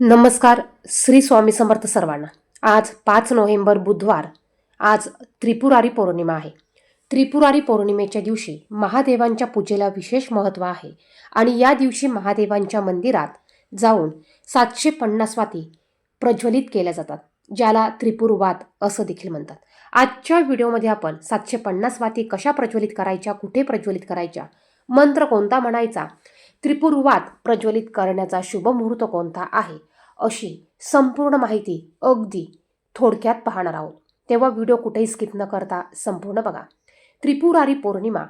नमस्कार श्री स्वामी समर्थ सर्वांना. आज पाच नोव्हेंबर बुधवार आज त्रिपुरारी पौर्णिमा आहे. त्रिपुरारी पौर्णिमेच्या दिवशी महादेवांच्या पूजेला विशेष महत्त्व आहे आणि या दिवशी महादेवांच्या मंदिरात जाऊन सातशे पन्नास वाती प्रज्वलित केल्या जातात ज्याला त्रिपुरवात असं देखील म्हणतात. आजच्या व्हिडिओमध्ये आपण सातशे पन्नास वाती कशा प्रज्वलित करायच्या कुठे प्रज्वलित करायच्या मंत्र कोणता म्हणायचा त्रिपुरवात प्रज्वलित करण्याचा शुभ मुहूर्त कोणता आहे अशी संपूर्ण माहिती अगदी थोडक्यात पाहणार आहोत. तेव्हा व्हिडिओ कुठेही स्किप न करता संपूर्ण बघा. त्रिपुरारी पौर्णिमा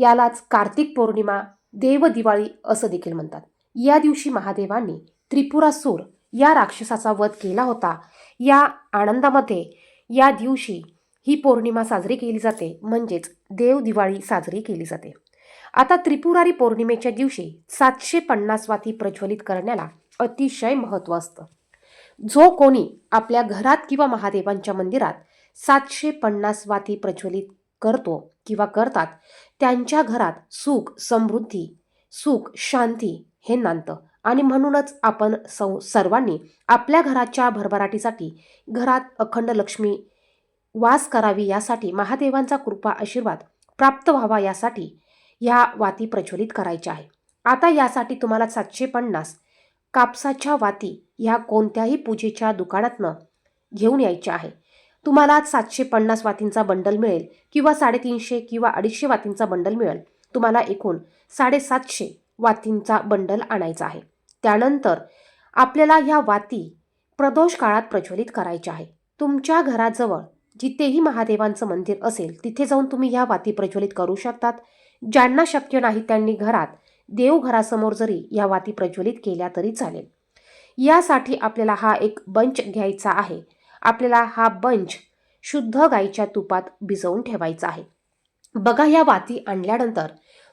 यालाच कार्तिक पौर्णिमा देव दिवाळी असं देखील म्हणतात. या दिवशी महादेवांनी त्रिपुरासूर या राक्षसाचा वध केला होता. या आनंदामध्ये या दिवशी ही पौर्णिमा साजरी केली जाते म्हणजेच देवदिवाळी साजरी केली जाते. आता त्रिपुरारी पौर्णिमेच्या दिवशी सातशे पन्नास वाती प्रज्वलित करण्याला अतिशय महत्त्व असतं. जो कोणी आपल्या घरात किंवा महादेवांच्या मंदिरात सातशे पन्नास वाती प्रज्वलित करतो किंवा करतात त्यांच्या घरात सुख समृद्धी सुख शांती हे नांदतं. आणि म्हणूनच आपण सौ सर्वांनी आपल्या घराच्या भरभराटीसाठी घरात अखंड लक्ष्मी वास करावी यासाठी महादेवांचा कृपा आशीर्वाद प्राप्त व्हावा यासाठी ह्या वाती प्रज्वलित करायच्या आहे आता यासाठी तुम्हाला सातशे पन्नास कापसाच्या वाती ह्या कोणत्याही पूजेच्या दुकानातनं घेऊन यायच्या आहे. तुम्हाला सातशे पन्नास वातींचा बंडल मिळेल किंवा साडेतीनशे किंवा अडीचशे वातींचा बंडल मिळेल. तुम्हाला एकूण साडेसातशे वातींचा बंडल आणायचा आहे. त्यानंतर आपल्याला ह्या वाती प्रदोष काळात प्रज्वलित करायच्या आहे. तुमच्या घराजवळ जिथेही महादेवांचं मंदिर असेल तिथे जाऊन तुम्ही ह्या वाती प्रज्वलित करू शकतात. ज्यांना शक्य नाही त्यांनी घरात देवघरासमोर जरी या वाती प्रज्वलित केल्या तरी चालेल. यासाठी आपल्याला हा एक बंच घ्यायचा आहे. आपल्याला हा बंच शुद्ध गाईच्या तुपात भिजवून ठेवायचा आहे. बघा या वाती आणल्यानंतर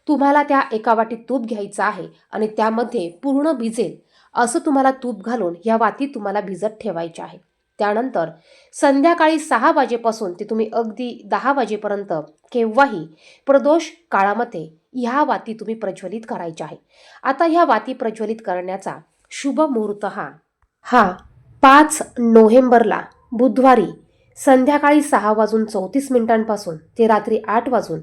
तुम्हाला त्या एका वाटीत तूप घ्यायचं आहे आणि त्यामध्ये पूर्ण भिजेल असं तुम्हाला तूप घालून या वाती तुम्हाला भिजत ठेवायच्या आहे. त्यानंतर संध्याकाळी सहा वाजेपासून ते तुम्ही अगदी दहा वाजेपर्यंत केव्हाही प्रदोष काळामध्ये ह्या वाती तुम्ही प्रज्वलित करायच्या आहे. आता ह्या वाती प्रज्वलित करण्याचा शुभ मुहूर्त हा. हा पाच नोव्हेंबरला बुधवारी संध्याकाळी सहा वाजून चौतीस मिनिटांपासून ते रात्री आठ वाजून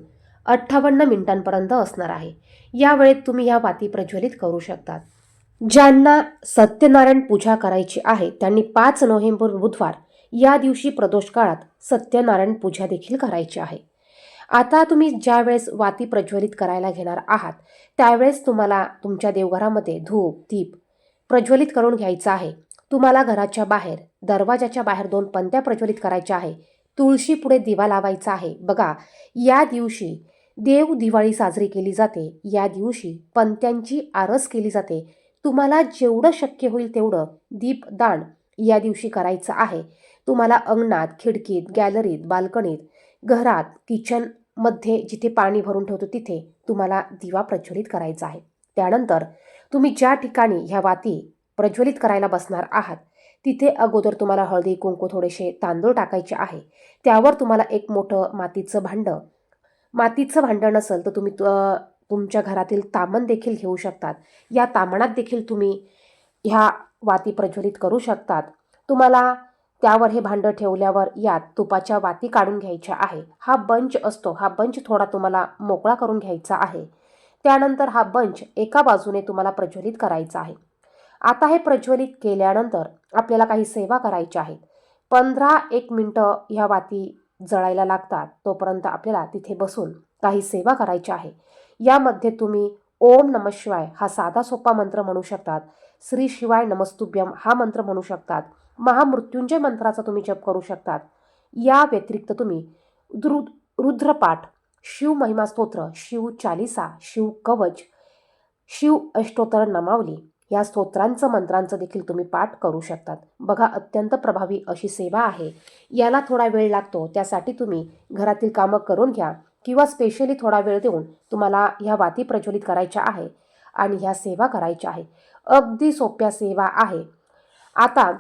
अठ्ठावन्न मिनिटांपर्यंत असणार आहे. या वेळेत तुम्ही ह्या वाती प्रज्वलित करू शकतात. ज्यांना सत्यनारायण पूजा करायची आहे त्यांनी पाच नोव्हेंबर बुधवार या दिवशी प्रदोष काळात सत्यनारायण पूजा देखील करायची आहे. आता तुम्ही ज्या वेळेस वाती प्रज्वलित करायला घेणार आहात त्यावेळेस तुम्हाला तुमच्या देवघरामध्ये धूप दीप प्रज्वलित करून घ्यायचा आहे. तुम्हाला घराच्या बाहेर दरवाजाच्या बाहेर दोन पंत्या प्रज्वलित करायच्या आहे. तुळशी पुढे दिवा लावायचा आहे. बघा या दिवशी देव दिवाळी साजरी केली जाते. या दिवशी पंत्यांची आरस केली जाते. तुम्हाला जेवढं शक्य होईल तेवढं दीपदान या दिवशी करायचं आहे. तुम्हाला अंगणात खिडकीत गॅलरीत बाल्कनीत घरात किचनमध्ये जिथे पाणी भरून ठेवतो तिथे तुम्हाला दिवा प्रज्वलित करायचा आहे. त्यानंतर तुम्ही ज्या ठिकाणी ह्या वाती प्रज्वलित करायला बसणार आहात तिथे अगोदर तुम्हाला हळदी कुंकू थोडेसे तांदूळ टाकायचे आहे. त्यावर तुम्हाला एक मोठं मातीचं भांडं मातीचं भांडं नसेल तर तुम्ही तुमच्या घरातील तामण देखील घेऊ शकतात. या तामणात देखील तुम्ही ह्या वाती प्रज्वलित करू शकतात. तुम्हाला त्यावर हे भांडं ठेवल्यावर यात तुपाच्या वाती काढून घ्यायच्या आहे. हा बंच असतो. हा बंच थोडा तुम्हाला मोकळा करून घ्यायचा आहे. त्यानंतर हा बंच एका बाजूने तुम्हाला प्रज्वलित करायचा आहे. आता हे प्रज्वलित केल्यानंतर आपल्याला काही सेवा करायच्या आहेत. पंधरा एक मिनटं ह्या वाती जळायला लागतात. तोपर्यंत आपल्याला तिथे बसून काही सेवा करायची आहे. यामध्ये तुम्ही ओम नम शिवाय हा साधा सोपा मंत्र म्हणू शकतात. श्री शिवाय नमस्तुभ्यम हा मंत्र म्हणू शकतात. महामृत्युंजय मंत्राचा तुम्ही जप करू शकतात. या व्यतिरिक्त तुम्ही रु रुद्रपाठ शिव महिमा स्तोत्र शिव चालिसा शिव कवच शिव अष्टोत्तर नमावली या स्तोत्रांचं मंत्रांचं देखील तुम्ही पाठ करू शकतात. बघा अत्यंत प्रभावी अशी सेवा आहे. याला थोडा वेळ लागतो. त्यासाठी तुम्ही घरातील कामं करून घ्या किंवा स्पेशली थोडा वेळ देऊन तुम्हाला ह्या वाती प्रज्वलित करायच्या आहे आणि ह्या सेवा करायच्या आहे. अगदी सोप्या सेवा आहे. आता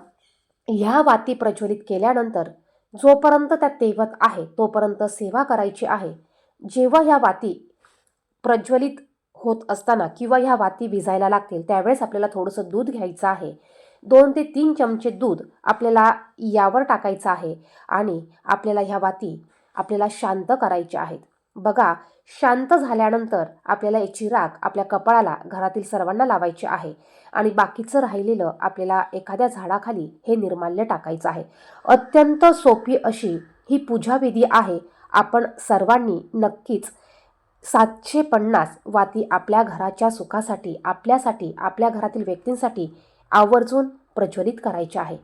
ह्या वाती प्रज्वलित केल्यानंतर जोपर्यंत त्या तेवत आहे तोपर्यंत सेवा करायची आहे. जेव्हा ह्या वाती प्रज्वलित होत असताना किंवा ह्या वाती भिजायला लागतील त्यावेळेस आपल्याला थोडंसं दूध घ्यायचं आहे. दोन ते तीन चमचे दूध आपल्याला यावर टाकायचं आहे आणि आपल्याला ह्या वाती आपल्याला शांत करायच्या आहेत. बघा शांत झाल्यानंतर आपल्याला याची राख आपल्या कपाळाला घरातील सर्वांना लावायची आहे. आणि बाकीचं राहिलेलं आपल्याला एखाद्या झाडाखाली हे निर्माल्य टाकायचं आहे. अत्यंत सोपी अशी ही पूजाविधी आहे. आपण सर्वांनी नक्कीच सातशे पन्नास वाती आपल्या घराच्या सुखासाठी आपल्यासाठी आपल्या घरातील व्यक्तींसाठी आवर्जून प्रज्वलित करायचे आहे.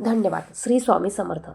धन्यवाद. श्री स्वामी समर्थ.